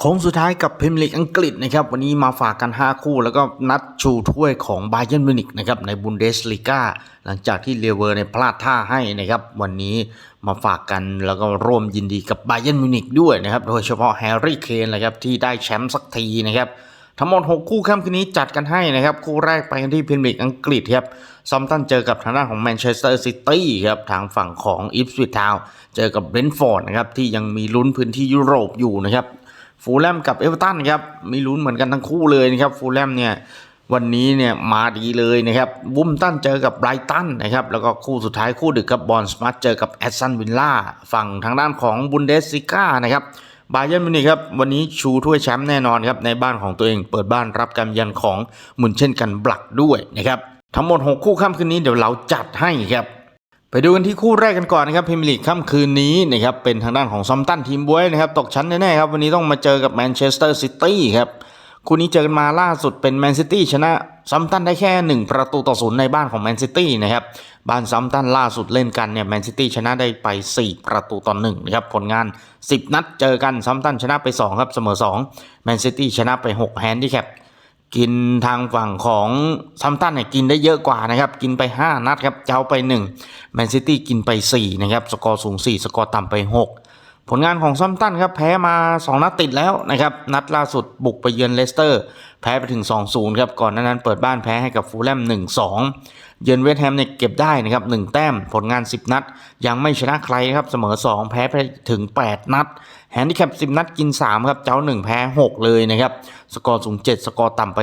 โค้งสุดท้ายกับพรีเมียร์ลีกอังกฤษนะครับวันนี้มาฝากกัน 5 คู่ แล้วก็นัดชูถ้วยของบาเยิร์นมิวนิกนะครับในบุนเดสลีกาหลังจากที่เลเวอร์ในยพลาดท่าให้นะครับวันนี้มาฝากกันแล้วก็ร่วมยินดีกับบาเยิร์นมิวนิกด้วยนะครับโดยเฉพาะแฮร์รี่เคนนะครับที่ได้แชมป์สักทีนะครับทั้งหมด 6 คู่ค่ำคืนนี้จัดกันให้นะครับ คู่แรกไปกันที่พรีเมียร์ลีกอังกฤษครับซอมตันเจอกับทางด้านของแมนเชสเตอร์ซิตี้ครับทางฝั่งของอิฟสวิททาวเจอกับเบรนฟอร์ดนะครับที่ยังมีลุ้นพื้นที่ยุโรปอยู่นะครับ ฟูลแลมกับเอเวอร์ตันครับมีลุ้นเหมือนกันทั้งคู่เลยนะครับฟูลแลมเนี่ยวันนี้เนี่ยมาดีเลยนะครับบุมตันเจอกับไบรตันนะครับแล้วก็คู่สุดท้ายคู่ดึกกับบอลสมาร์ทเจอกับแอสตันวิลล่าฝั่งทางด้านของบุนเดสซิก้านะครับบาเยนมิวนิกครับวันนี้ชูถ้วยแชมป์แน่นอนครับในบ้านของตัวเองเปิดบ้านรับการยันของมุนเช่นกันบลักด้วยนะครับทั้งหมด 6 คู่ค่ำคืนนี้เดี๋ยวเราจัดให้ครับ ไปดูกันที่คู่แรกกันก่อนนะครับพรีเมียร์ลีกค่ำคืนนี้นะครับเป็นทางด้านของซอมตันทีมบวยนะครับตกชั้นแน่ๆครับวันนี้ต้องมาเจอกับแมนเชสเตอร์ซิตี้ครับคู่นี้เจอกันมาล่าสุดเป็นแมนซิตี้ชนะซอมตันได้แค่ 1 ประตูต่อศูนย์ในบ้านของแมนซิตี้นะครับบ้านซอมตันล่าสุดเล่นกันเนี่ยแมนซิตี้ชนะได้ไป 4 ประตูต่อ1นะครับผลงาน 10 นัดเจอกันซอมตันชนะไป2ครับเสมอ2แมนซิตี้ชนะไป 6 แฮนดิแคป กินทางฝั่งของซัมตันเนี่ยกินได้เยอะกว่านะครับ กินไป 5 นัดครับ เจ้าไป1แมนซิตี้กินไป 4 นะครับ สกอร์สูง 4 สกอร์ต่ำไป 6 ผลงานของซัมตันครับแพ้มา 2 นัดติดแล้วนะครับ นัดล่าสุดบุกไปเยือนเลสเตอร์ แพ้ไปถึง 2-0 ครับ ก่อนหน้านั้นเปิดบ้านแพ้ให้กับฟูลแลม 1-2 เยือนเวสต์แฮมเนี่ยเก็บได้นะครับ 1 แต้มผลงาน 10 นัด ยังไม่ชนะใครครับ เสมอ 2 แพ้ไปถึง 8 นัด แฮนดิแคป 10 นัดกิน 3 ครับ เจ้า 1 แพ้ 6 เลยนะครับ สกอร์สูง 7 สกอร์ต่ำไป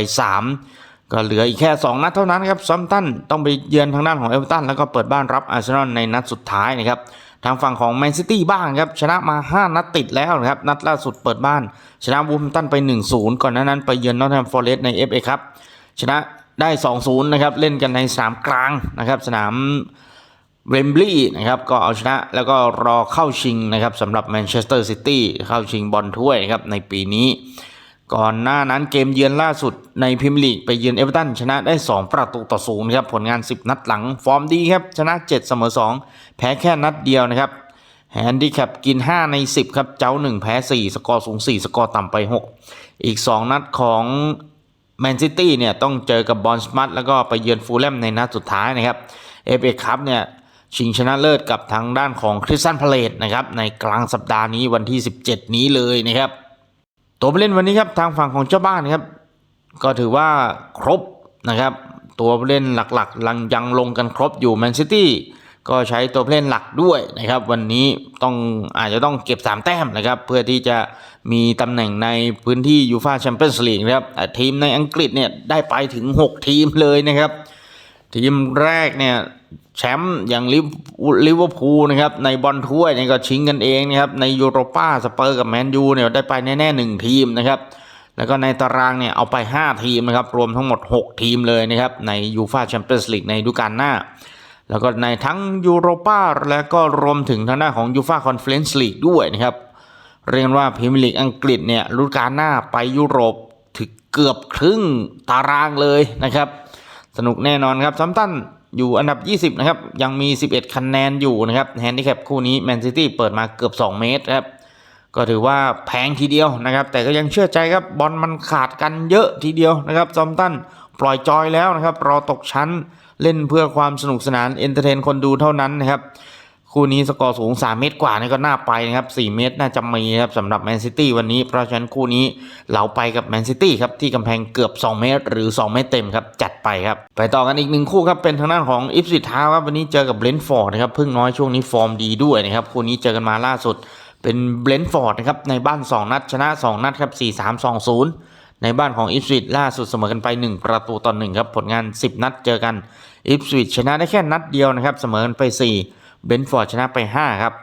3ก็เหลืออีกแค่ 2 นัดเท่านั้นครับซัมตันต้องไปเยือนทางด้านของเอเวอร์ตันแล้วก็เปิดบ้านรับอาร์เซนอลในนัดสุดท้ายนะครับ ทางฝั่งของแมนซิตี้บ้างครับ ชนะมา 5 นัดติดแล้วนะครับ นัดล่าสุดเปิดบ้าน ชนะวูฟแฮมตันไป 1-0 ก่อนหน้านั้นไปเยือนนอตแฮมฟอร์เรสต์ใน FA ครับ ชนะได้ 2-0 นะครับ เล่นกันในสนามกลางนะครับ สนามเวมบลีย์นะครับ ก็เอาชนะแล้วก็รอเข้าชิงนะครับสำหรับแมนเชสเตอร์ซิตี้เข้าชิงบอลถ้วยนะครับในปีนี้ ก่อนหน้านั้นเกมเยือนล่าสุดในพรีเมียร์ลีกไปเยือนเอเวอร์ตันชนะได้ 2 ประตูต่อศูนย์ครับผลงาน 10 นัดหลัง ฟอร์มดีครับ ชนะ 7 เสมอ 2 แพ้แค่นัดเดียวนะครับแฮนดิแคปกิน 5 ใน 10 ครับ เจ้า 1 แพ้ 4 สกอร์สูง 4 สกอร์ต่ำไป 6 อีก 2 นัดของแมนซิตี้เนี่ยต้องเจอกับบอลสมัตแล้วก็ไปเยือนฟูลแลมในนัดสุดท้ายนะครับเอฟเอคัพเนี่ยชิงชนะเลิศกับทางด้านของคริสตันพาเลตนะครับในกลางสัปดาห์นี้วันที่ 17 นี้เลยนะครับ ตัวผู้เล่นวันนี้ครับทางฝั่งของเจ้าบ้านครับ ก็ถือว่าครบนะครับ ตัวผู้เล่นหลักๆลังยังลงกันครบอยู่แมนซิตี้ก็ใช้ตัวผู้เล่นหลักด้วยนะครับ วันนี้ต้องอาจจะต้องเก็บ 3 แต้มนะครับ เพื่อที่จะมีตำแหน่งในพื้นที่ยูฟาแชมเปี้ยนส์ลีกนะครับทีมในอังกฤษเนี่ยได้ไปถึง 6 ทีมเลยนะครับ ทีมแรกเนี่ย แชมป์อย่างลิเวอร์พูลนะครับในบอลถ้วยนี่ก็ชิงกันเองนะครับในยูโรป้าสเปอร์กับแมนยูเนี่ยได้ไปแน่ๆหนึ่งทีมนะครับแล้วก็ในตารางเนี่ยเอาไป 5 ทีมนะครับรวมทั้งหมด 6 ทีมเลยนะครับในยูฟาแชมเปี้ยนส์ลีกในฤดูกาลหน้า แล้วก็ในทั้งยูโรป้าและก็รวมถึงทางด้านของยูฟาคอนเฟอเรนซ์ลีกด้วยนะครับเรียกว่าพรีเมียร์ลีกอังกฤษเนี่ยฤดูกาลหน้าไปยุโรปถึงเกือบครึ่งตารางเลยนะครับสนุกแน่นอนครับซัมตัน อยู่อันดับ 20 นะครับ ยังมี 11 คะแนนอยู่นะครับแฮนดิแคปคู่นี้แมนซิตี้เปิดมาเกือบ 2 เมตรครับ ก็ถือว่าแพงทีเดียวนะครับ แต่ก็ยังเชื่อใจครับบอลมันขาดกันเยอะทีเดียวนะครับซอมตันปล่อยจอยแล้วนะครับรอตกชั้นเล่นเพื่อความสนุกสนานเอนเตอร์เทนคนดูเท่านั้นนะครับ คู่นี้สกอร์สูง 3 เมตรกว่านี่ก็น่าไปนะครับ 4 เมตรน่าจะมีครับสำหรับแมนซิตี้วันนี้ เพราะฉะนั้นคู่นี้เราไปกับแมนซิตี้ครับที่กำแพงเกือบ 2 เมตร หรือ 2 เมตรเต็มครับจัดไปครับ ไปต่อกันอีกหนึ่งคู่ครับเป็นทางด้านของอิฟซิทาวครับวันนี้เจอกับเบรนฟอร์ดนะครับเพิ่งน้อยช่วงนี้ฟอร์มดีด้วยนะครับคู่นี้เจอกันมาล่าสุด เป็นเบรนฟอร์ดนะครับในบ้าน 2 นัดชนะ 2 นัดครับ4 3 2 0ในบ้านของอิฟสวิตล่าสุดเสมอกันไป 1 ประตูต่อ1ครับผลงาน 10 นัดเจอกันอิฟสวิตชนะได้แค่นัดเดียวนะครับเสมอกันไป 4 เบนฟอร์ดชนะไป 5 ครับ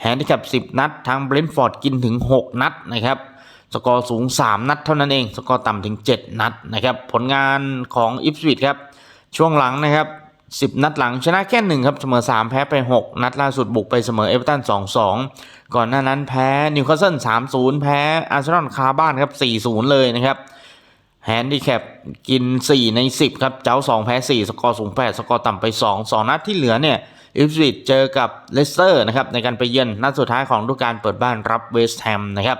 แฮนดิแคป10 นัด ทางเบนฟอร์ดกินถึง 6 นัดนะครับสกอร์สูง 3 นัดเท่านั้นเอง สกอร์ต่ำถึง 7 นัดนะครับผลงานของอิฟสวิตครับช่วงหลังนะครับ10 นัดหลังชนะแค่1ครับเสมอ 3 แพ้ไป 6 นัดล่าสุดบุกไปเสมอเอเวอร์ตัน2-2 ก่อนหน้านั้นแพ้นิวคาสเซิล3-0 แพ้อาร์เซนอลคาบ้านครับ 4-0 เลยนะครับแฮนดิแคปกิน 4 ใน 10 ครับ เจ้า 2 แพ้ 4 สกอร์สูง 8 สกอร์ต่ำไป 2 2 นัดที่เหลือเนี่ย อิฟสวิตเจอกับเลสเตอร์นะครับในการไปเยือนนัดสุดท้ายของฤดูกาลเปิดบ้านรับเวสต์แฮมนะครับ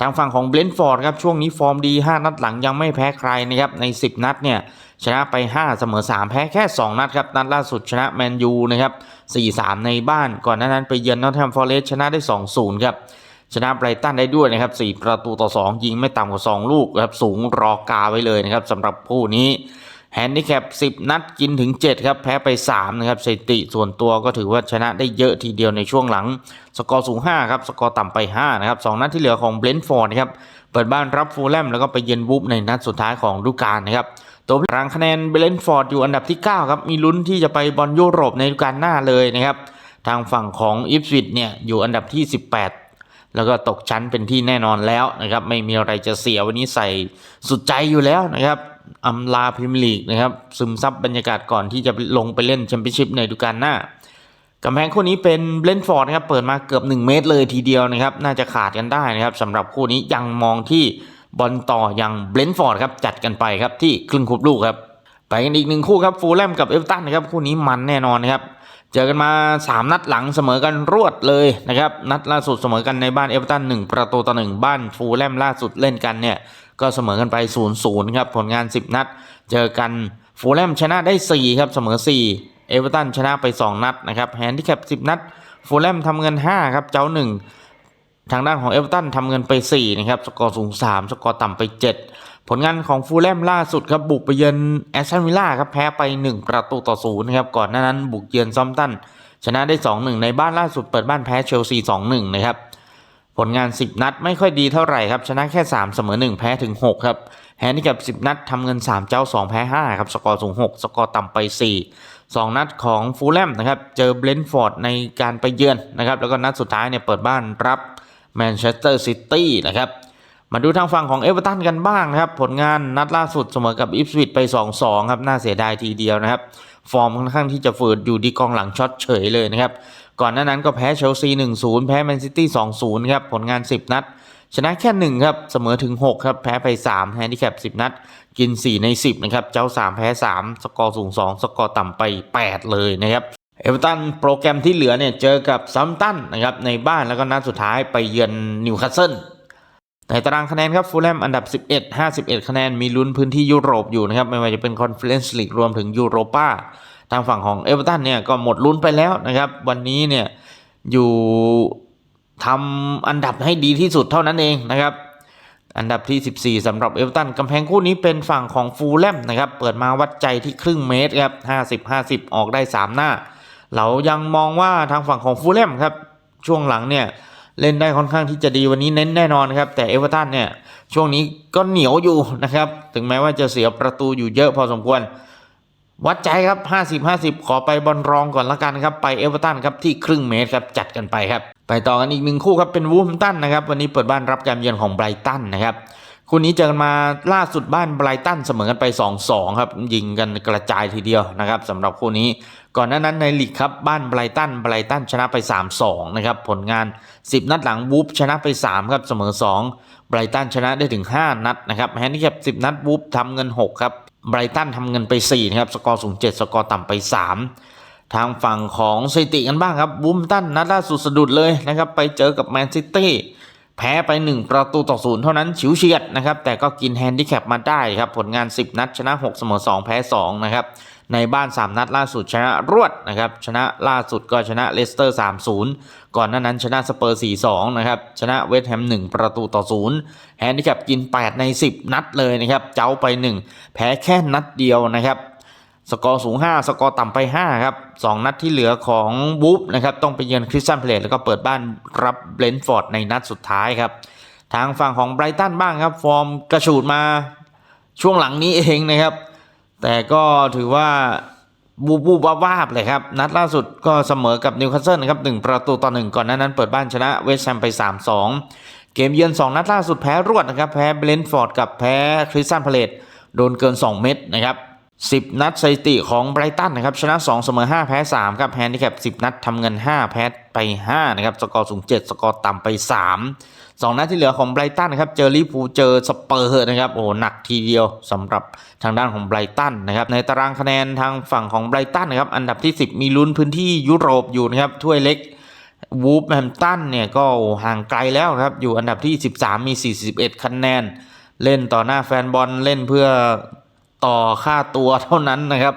ทางฝั่งของเบรนฟอร์ดครับช่วงนี้ฟอร์มดี 5 นัดหลังยังไม่แพ้ใครนะครับใน 10 นัดเนี่ยชนะไป 5 เสมอ 3 แพ้แค่ 2 นัดครับนัดล่าสุดชนะแมนยูนะครับ4-3 ในบ้านก่อนหน้านั้นไปเยือนนอตแฮมฟอร์เรสชนะได้ 2-0 ครับชนะไบรตันได้ด้วยนะครับ 4 ประตูต่อ 2 ยิงไม่ต่ำกว่า 2 ลูกครับสูงรอกาไว้เลยนะครับสำหรับคู่นี้ แฮนดิแคป10 นัดกินถึง 7 ครับ แพ้ไป 3 นะครับสถิติส่วนตัวก็ถือว่าชนะได้เยอะทีเดียวในช่วงหลัง สกอร์สูง 5 ครับ สกอร์ต่ำไป 5 นะครับ 2 นัดที่เหลือของเบรนฟอร์ดนะครับ เปิดบ้านรับฟูลแลมแล้วก็ไปเยือนวูฟในนัดสุดท้ายของฤดูกาลนะครับตัวรางคะแนนเบรนฟอร์ดอยู่อันดับที่ 9 ครับ มีลุ้นที่จะไปบอลยุโรปในฤดูกาลหน้าเลยนะครับ ทางฝั่งของอิฟสวิตเนี่ยอยู่อันดับที่ 18แล้วก็ตกชั้นเป็นที่แน่นอนแล้วนะครับ ไม่มีอะไรจะเสียวันนี้ใส่สุดใจอยู่แล้วนะครับ อำลาพรีเมียร์ลีกนะครับซึมซับบรรยากาศก่อนที่จะลงไปเล่นแชมเปี้ยนชิพในฤดูกาลหน้ากำแพงคู่นี้เป็นเบรนฟอร์ดนะครับเปิดมาเกือบ 1 เมตรเลยทีเดียวนะครับน่าจะขาดกันได้นะครับสำหรับคู่นี้ยังมองที่บอลต่อยังเบรนฟอร์ดครับจัดกันไปครับที่ครึ่งคุบลูกครับไปกันอีกหนึ่งคู่ครับฟูลแลมกับเอเวอร์ตันนะครับคู่นี้มันแน่นอนนะครับเจอกันมา 3 นัดหลังเสมอกันรวดเลยนะครับนัดล่าสุดเสมอกันในบ้านเอเวอร์ตัน1ประตูต่อ1บ้านฟูลแลมล่าสุดเล่นกันเนี่ย ก็เสมอกันไป0-0ครับ ผลงาน 10 นัด เจอกันฟูลแลมชนะได้ 4 ครับ เสมอ 4 เอเวอร์ตันชนะไป 2 นัดนะครับแฮนดิแคป10 นัดฟูลแลมทำเงิน 5 ครับ เจ้า 1 ทางด้านของเอเวอร์ตันทำเงินไป 4 นะครับ สกอร์สูง 3 สกอร์ต่ำไป 7 ผลงานของฟูลแลมล่าสุดครับ บุกไปเยือนแอสตันวิลล่าครับ แพ้ไป 1 ประตูต่อ0นะครับ ก่อนหน้านั้นบุกเยือนซอมตันชนะได้ 2-1 ในบ้านล่าสุดเปิดบ้านแพ้เชลซี 2-1 นะครับ ผลงาน 10 นัดไม่ค่อยดีเท่าไหร่ครับ ชนะแค่ 3 เสมอ 1 แพ้ถึง 6 ครับแฮนดิแคป10 นัดทำเงิน 3 เจ้า 2 แพ้ 5 ครับ สกอร์สูง 6 สกอร์ต่ำไป 4 2 นัดของฟูลแลมนะครับ เจอเบรนฟอร์ดในการไปเยือนนะครับ แล้วก็นัดสุดท้ายเนี่ยเปิดบ้านรับแมนเชสเตอร์ซิตี้นะครับมาดูทางฝั่งของเอเวอร์ตันกันบ้างนะครับ ผลงานนัดล่าสุดเสมอกับอิฟสวิตไป 2-2 ครับ น่าเสียดายทีเดียวนะครับ ฟอร์มค่อนข้างที่จะฝืดอยู่ดีกองหลังช็อตเฉยเลยนะครับ ก่อนหน้านั้นก็แพ้เชลซี 1-0 แพ้แมนซิตี้ 2-0 ครับ ผลงาน 10 นัด ชนะแค่ 1 ครับ เสมอถึง 6 ครับ แพ้ไป 3 แฮนดิแคป 10 นัด กิน 4 ใน 10 นะครับ เจ้า 3 แพ้ 3 สกอร์สูง 2 สกอร์ต่ำไป 8 เลยนะครับเอเวอร์ตันโปรแกรมที่เหลือเนี่ยเจอกับซัมตันนะครับในบ้านแล้วก็นัดสุดท้ายไปเยือนนิวคาสเซิลในตารางคะแนนครับฟูลแลมอันดับ 11 51 คะแนนมีลุ้นพื้นที่ยุโรปอยู่นะครับไม่ว่าจะเป็นคอนเฟอเรนซ์ลีกรวมถึงยูโรปา ทางฝั่งของเอเวอร์ตันเนี่ยก็หมดลุ้นไปแล้วนะครับ วันนี้เนี่ยอยู่ทำอันดับให้ดีที่สุดเท่านั้นเองนะครับ อันดับที่ 14สำหรับเอเวอร์ตันกำแพงคู่นี้เป็นฝั่งของฟูลแลมนะครับ เปิดมาวัดใจที่ครึ่งเมตรครับ 50 50 ออกได้ 3 หน้า เรายังมองว่าทางฝั่งของฟูลแลมครับ ช่วงหลังเนี่ยเล่นได้ค่อนข้างที่จะดีวันนี้เน้นแน่นอนครับ แต่เอเวอร์ตันเนี่ยช่วงนี้ก็เหนียวอยู่นะครับ ถึงแม้ว่าจะเสียประตูอยู่เยอะพอสมควร วัดใจครับ 50 50 ขอไปบอลรองก่อนละกันครับ ไปเอเวอร์ตันครับที่ครึ่งเมตรครับ จัดกันไปครับ ไปต่อกันอีกหนึ่งคู่ครับ เป็นวูฟแฮมตันนะครับ วันนี้เปิดบ้านรับการเยือนของไบรตันนะครับ คู่นี้เจอกันมาล่าสุดบ้านไบรตันเสมอกันไป 2-2 ครับ ยิงกันกระจายทีเดียวนะครับสำหรับคู่นี้ ก่อนหน้านั้นในลีกครับบ้านไบรตันไบรตันชนะไป 3-2 นะครับ ผลงาน 10 นัดหลังวูฟชนะไป 3 ครับเสมอ 2ไบรตันชนะได้ถึง 5 นัดนะครับแฮนดิแคป10 นัดวูฟทำเงิน 6 ครับ ไบรตันทำเงินไป4นะครับ สกอร์สูง 7 สกอร์ต่ำไป 3 ทางฝั่งของสถิติกันบ้างครับบูมตันนัดล่าสุดสะดุดเลยนะครับ ไปเจอกับแมนซิตี้ แพ้ไป 1 ประตูต่อศูนย์เท่านั้นฉิวเฉียดนะครับ แต่ก็กินแฮนดิแคปมาได้ครับ ผลงาน 10 นัด ชนะ 6 เสมอ 2 แพ้ 2 นะครับ ในบ้าน 3 นัดล่าสุดชนะรวดนะครับ ชนะล่าสุดก็ชนะเลสเตอร์ 3-0 ก่อนหน้านั้นชนะสเปอร์ 4-2 นะครับ ชนะเวสต์แฮม 1 ประตูต่อ0แฮนดิแคปกิน 8 ใน 10 นัดเลยนะครับ เจ้าไป 1 แพ้แค่นัดเดียวนะครับ สกอร์สูง 5 สกอร์ต่ำไป 5 ครับ 2 นัดที่เหลือของบูฟนะครับ ต้องไปเยือนคริสตันเพลตแล้วก็เปิดบ้านรับเบรนท์ฟอร์ดในนัดสุดท้ายครับ ทางฝั่งของไบรตันบ้างครับ ฟอร์มกระฉูดมาช่วงหลังนี้เองนะครับ แต่ก็ถือว่าบูบูบวาบๆเลยครับ นัดล่าสุดก็เสมอกับนิวคาสเซิลนะครับ1ประตูต่อ1ก่อนหน้านั้นเปิดบ้านชนะเวสต์แฮมไป 3-2 เกมเยือน 2 นัดล่าสุดแพ้รวดนะครับ แพ้เบรนท์ฟอร์ดกับแพ้คริสตันเพลตโดนเกิน 2 เม็ดนะครับ 10 นัดสถิติของไบรตันนะครับชนะ 2 เสมอ 5 แพ้ 3 ครับแฮนดิแคป10 นัดทำเงิน 5 แพ้ไป 5 นะครับ สกอร์สูง 7 สกอร์ต่ำไป 3 2 นัดที่เหลือของไบรตันนะครับ เจอลิเวอร์พูเจอสเปอร์นะครับ โอ้หหนักทีเดียวสำหรับทางด้านของไบรตันนะครับ ในตารางคะแนนทางฝั่งของไบรตันนะครับ อันดับที่ 10 มีลุ้นพื้นที่ยุโรปอยู่นะครับ ถ้วยเล็กวูฟแฮมตันเนี่ยก็ห่างไกลแล้วครับ อยู่อันดับที่ 13 มี 41 คะแนน เล่นต่อหน้าแฟนบอลเล่นเพื่อ ต่อค่าตัวเท่านั้นนะครับ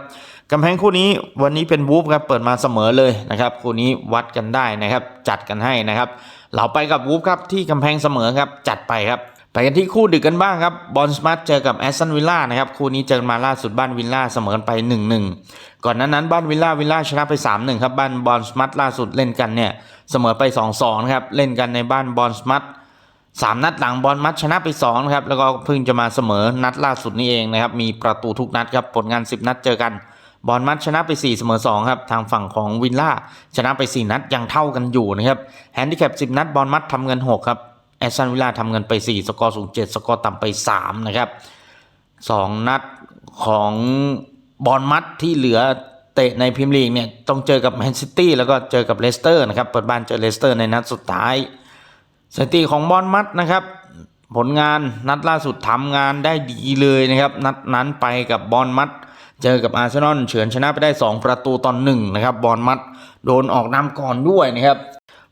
กำแพงคู่นี้วันนี้เป็นวูฟครับเปิดมาเสมอเลยนะครับคู่นี้วัดกันได้นะครับจัดกันให้นะครับ เราไปกับวูฟครับที่กำแพงเสมอครับจัดไปครับไปกันที่คู่ดึกกันบ้างครับบอลสมาร์ทเจอกับแอสตันวิลล่านะครับคู่นี้เจอมาล่าสุดบ้านวิลล่าเสมอกันไป 1-1 ก่อนหนั้นนั้นบ้านวิลล่าวิลล่าชนะไป 3-1 ครับบ้านบอลสมาร์ทล่าสุดเล่นกันเนี่ยเสมอไป 2-2นะครับเล่นกันในบ้านบอลสมาร์ท สามนัดหลังบอลมัดชนะไป2นะครับแล้วก็เพิ่งจะมาเสมอนัดล่าสุดนี้เองนะครับมีประตูทุกนัดครับผลงาน 10 นัดเจอกันบอลมัดชนะไป 4 เสมอ2ครับทางฝั่งของวิลล่าชนะไป 4 นัดยังเท่ากันอยู่นะครับแฮนดิแคป 10 นัดบอลมัดทำเงิน 6 ครับแอสตันวิลล่าทำเงินไป 4 สกอร์สูง 7 สกอร์ต่ำไป 3 นะครับ 2 นัดของบอลมัดที่เหลือเตะในพรีเมียร์ลีกเนี่ยต้องเจอกับแมนซิตี้แล้วก็เจอกับเลสเตอร์นะครับเปิดบ้านเจอเลสเตอร์ในนัดสุดท้าย สถิติของบอลมัดนะครับ ผลงานนัดล่าสุดทำงานได้ดีเลยนะครับ นัดนั้นไปกับบอลมัด เจอกับอาร์เซนอลเฉือนชนะไปได้ 2 ประตูต่อหนึ่งนะครับบอลมัดโดนออกนำก่อนด้วยนะครับ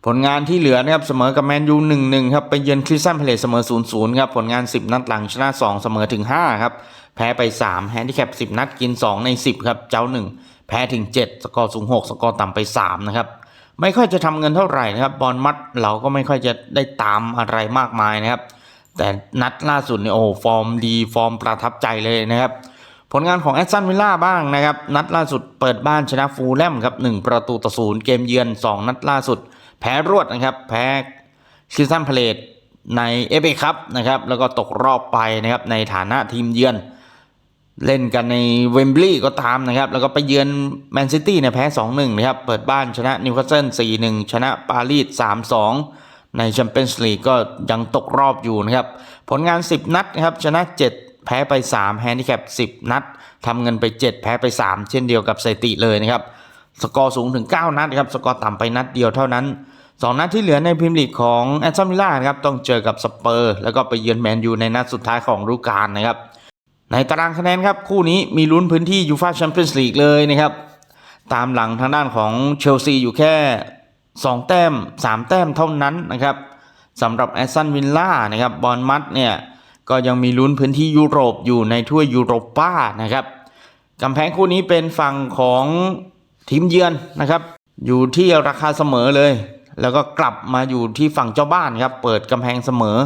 ผลงานที่เหลือนะครับเสมอกับแมนยูหนึ่งหนึ่งครับไปเยือนคริสตันพาเลสเสมอ0ูนย์ครับผลงาน 10 นัดหลังชนะ 2 เสมอถึง 5 ครับ แพ้ไป 3 แฮนดิแคป 10 นัดกิน 2 ใน 10 ครับ เจ้า 1 แพ้ถึง 7 สกอร์สูง 6 สกอร์ต่ำไป 3 นะครับ ไม่ค่อยจะทำเงินเท่าไหร่นะครับบอลมัดเราก็ไม่ค่อยจะได้ตามอะไรมากมายนะครับ แต่นัดล่าสุดเนี่ยโอ้ฟอร์มดีฟอร์มประทับใจเลยนะครับ ผลงานของแอสตันวิลล่าบ้างนะครับ นัดล่าสุดเปิดบ้านชนะฟูลแลมครับ1ประตูต่อศูนย์เกมเยือน 2 นัดล่าสุด แพ้รวดนะครับ แพ้คิสตันพาเลตในเอฟเอคัพนะครับแล้วก็ตกรอบไปนะครับในฐานะทีมเยือน เล่นกันในเวมบลีย์ก็ตามนะครับ แล้วก็ไปเยือนแมนซิตี้เนี่ยแพ้ 2-1 นะครับ เปิดบ้านชนะนิวคาสเซิล 4-1 ชนะปารีส 3-2 ในแชมเปี้ยนส์ลีกก็ยังตกรอบอยู่นะครับ ผลงาน 10 นัดนะครับ ชนะ 7 แพ้ไป 3 แฮนดิแคป 10 นัดทำเงินไป 7 แพ้ไป 3 เช่นเดียวกับสถิติเลยนะครับ สกอร์สูงถึง 9 นัดครับ สกอร์ต่ำไปนัดเดียวเท่านั้น 2 นัดที่เหลือในพรีเมียร์ลีกของแอตตันวิลล่าครับ ต้องเจอกับสเปอร์ แล้วก็ไปเยือนแมนยูในนัดสุดท้ายของฤดูกาลนะครับ ในตารางคะแนนครับ คู่นี้มีลุ้นพื้นที่ยูฟาแชมเปี้ยนส์ลีกเลยนะครับ ตามหลังทางด้านของเชลซีอยู่แค่ 2 แต้ม 3 แต้มเท่านั้นนะครับสำหรับแอสตันวิลล่านะครับบอลมัดเนี่ย ก็ยังมีลุ้นพื้นที่ยุโรปอยู่ในถ้วยยูโรป้านะครับกำแพงคู่นี้เป็นฝั่งของทีมเยือนนะครับ อยู่ที่ราคาเสมอเลย แล้วก็กลับมาอยู่ที่ฝั่งเจ้าบ้านครับ เปิดกำแพงเสมอ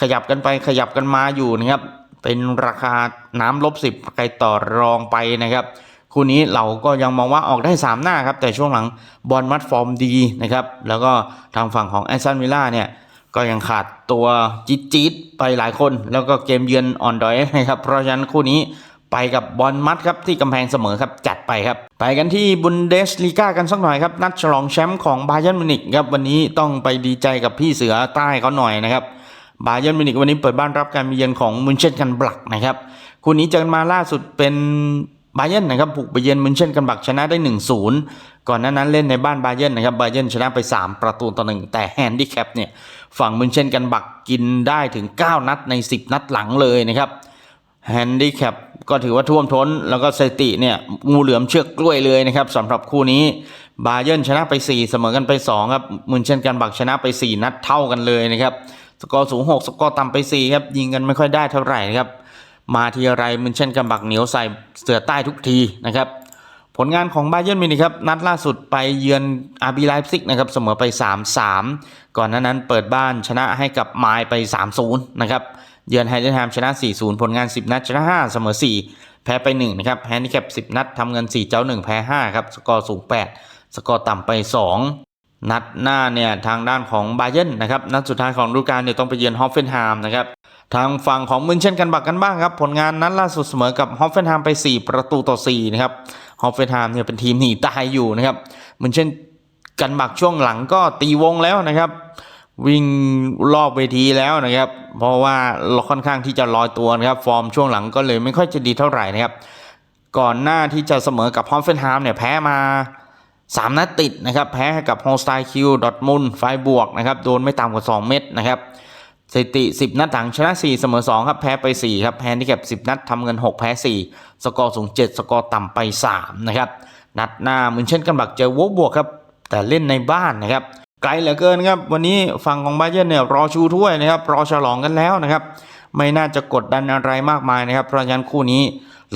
ขยับกันไปขยับกันมาอยู่นะครับ เป็นราคาน้ำลบสิบไกลต่อรองไปนะครับ คู่นี้เราก็ยังมองว่าออกได้ 3 หน้าครับ แต่ช่วงหลังบอลมัดฟอร์มดีนะครับ แล้วก็ทางฝั่งของแอสตันวิลล่าเนี่ยก็ยังขาดตัวจี๊ดจี๊ดไปหลายคน แล้วก็เกมเยือนอ่อนดอยนะครับ เพราะฉะนั้นคู่นี้ไปกับบอลมัดครับที่กำแพงเสมอครับจัดไปครับ ไปกันที่บุนเดสลีกากันสักหน่อยครับนัดฉลองแชมป์ของบาเยิร์นมิวนิกครับวันนี้ต้องไปดีใจกับพี่เสือใต้เขาหน่อยนะครับ บาเยิร์นมิวนิกวันนี้เปิดบ้านรับการมีเยือนของมุนเชนกันบลักนะครับคู่นี้เจอกันมาล่าสุดเป็นบาเยิร์นนะครับบุกไปเยือนมุนเชนกันบลักชนะได้ 1-0 ก่อนหน้านั้นเล่นในบ้านบาเยิร์นนะครับบาเยิร์นชนะไป 3 ประตูต่อหนึ่งแต่แฮนดิแคปเนี่ยฝั่งมุนเชนกันบักกินได้ถึง 9 นัดใน 10 นัดหลังเลยนะครับแฮนดิแคปก็ถือว่าท่วมท้น แล้วก็สถิติเนี่ยงูเหลือมเชือกกล้วยเลยนะครับสำหรับคู่นี้บาเยิร์นชนะไป 4 เสมอกันไป2ครับมุนเชนกันบักชนะไป 4 นัดเท่ากันเลยนะครับ สกอร์สูง6สกอร์ต่ำไป4ครับยิงกันไม่ค่อยได้เท่าไหร่นะครับมาทีไรมุนเช่นกำบักเหนียวใส่เสือใต้ทุกทีนะครับผลงานของบาเยิร์นมิวนิกครับนัดล่าสุดไปเยือนอาร์บีไลฟ์ซิกนะครับเสมอไป 3-3 ก่อนหน้านั้นเปิดบ้านชนะให้กับไมล์ไป 3-0 นะครับเยือนไฮเดนแฮมชนะ 4-0 ผลงาน 10 นัดชนะ 5 เสมอ 4 แพ้ไป 1 นะครับแฮนดิแคป 10 นัดทำเงิน 4 เจ้า 1 แพ้ 5 ครับ สกอร์สูง 8 สกอร์ต่ำไป 2 นัดหน้าเนี่ยทางด้านของบาเยิร์นนะครับนัดสุดท้ายของฤดูกาลเนี่ยต้องไปเยือนฮอฟเฟนไฮม์นะครับทางฝั่งของมุนเช่นกันบักกันบ้างครับ ผลงานนัดล่าสุดเสมอกับฮอฟเฟนไฮม์ไป 4 ประตูต่อ4นะครับฮอฟเฟนไฮม์เนี่ยเป็นทีมหนีตายอยู่นะครับมุนเช่นกันบักช่วงหลังก็ตีวงแล้วนะครับ วิ่งรอบเวทีแล้วนะครับ เพราะว่าค่อนข้างที่จะลอยตัวนะครับ ฟอร์มช่วงหลังก็เลยไม่ค่อยจะดีเท่าไหร่นะครับ ก่อนหน้าที่จะเสมอกับฮอฟเฟนไฮม์เนี่ยแพ้มา 3 นัดติดนะครับแพ้ให้กับโฮสไตคิวดอทมุนไฟบวกนะครับโดนไม่ต่ำกว่า 2 เม็ดนะครับสถิติ 10 นัดหลังชนะ 4 เสมอ 2 ครับ แพ้ไป 4 ครับแฮนดิแคป10 นัดทำเงิน 6 แพ้ 4 สกอร์สูง 7 สกอร์ต่ำไป 3 นะครับ นัดหน้ามุนเช่นกันบักเจอวบวกครับ แต่เล่นในบ้านนะครับ ไกลเหลือเกินครับ วันนี้ฝั่งของบาเยิร์นเนี่ยรอชูถ้วยนะครับ รอฉลองกันแล้วนะครับ ไม่น่าจะกดดันอะไรมากมายนะครับ เพราะฉะนั้นคู่นี้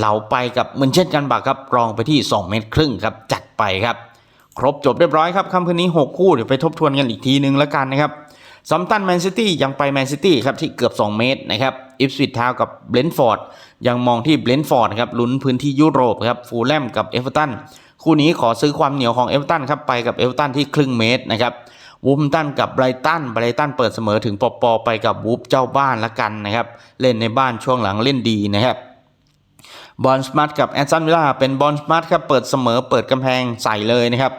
เราไปกับเหมือนเช่นกันบักครับรองไปที่ 2 เมตรครึ่งครับจัดไปครับ ครบจบเรียบร้อยครับค่ำคืนนี้ 6 คู่เดี๋ยวไปทบทวนกันอีกทีนึงแล้วกันนะครับซัมตันแมนซิตี้ยังไปแมนซิตี้ครับที่เกือบ 2 เมตรนะครับอิฟสวิตทาวกับเบลนฟอร์ดยังมองที่เบลนฟอร์ดครับลุ้นพื้นที่ยุโรปครับฟูลแลมกับเอฟเวอร์ตันคู่นี้ขอซื้อความเหนียวของเอฟเวอร์ตันครับไปกับเอฟเวอร์ตันที่ครึ่งเมตรนะครับวูฟตันกับไบรตันไบรตันเปิดเสมอถึงปอปอไปกับวูฟเจ้าบ้านละกันนะครับเล่นในบ้านช่วงหลังเล่นดีนะครับ บอลสมาร์ทกับแอสตันวิลล่าเป็นบอลสมาร์ทครับเปิดเสมอเปิดกำแพงใส่เลยนะครับ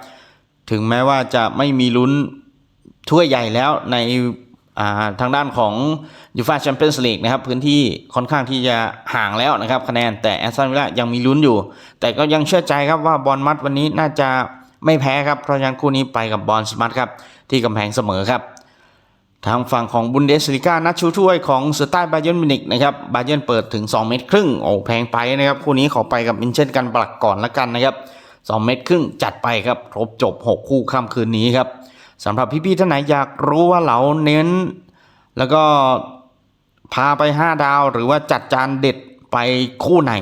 ถึงแม้ว่าจะไม่มีลุ้นถ้วยใหญ่แล้วในาทางด้านของยูฟาแชมเปี้ยนส์ลีกนะครับพื้นที่ค่อนข้างที่จะห่างแล้วนะครับคะแนนแต่แอสตันวิลล่ายังมีลุ้นอยู่ แต่ก็ยังเชื่อใจครับว่าบอลมัดวันนี้น่าจะไม่แพ้ครับเพราะฉะนั้นคู่นี้ไปกับบอลสมาร์ทครับที่กำแพงเสมอครับ ทางฝั่งของบุนเดสลิก้านัดชูถ้วยของสไตล์บาเยนมินิกนะครับบาเยนเปิดถึง 2 เมตรครึ่งโอ้แพงไปนะครับคู่นี้ขอไปกับมินเช่นกันปลักก่อนละกันนะครับ 2 เมตรครึ่งจัดไปครับครบจบ 6 คู่ค่ำคืนนี้ครับสำหรับพี่ๆท่านไหนอยากรู้ว่าเราเน้น แล้วก็พาไป 5 ดาวหรือว่าจัดจานเด็ดไปคู่ไหน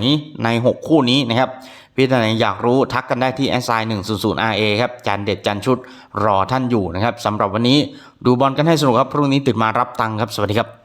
ใน 6 คู่นี้นะครับพี่ท่านไหนอยากรู้ทักกันได้ที่ s i 1 0 0 RA ครับจานเด็ดจานชุดรอท่านอยู่นะครับสำหรับวันนี้ ดูบอลกันให้สนุกครับ พรุ่งนี้ตื่นมารับตังค์ครับ สวัสดีครับ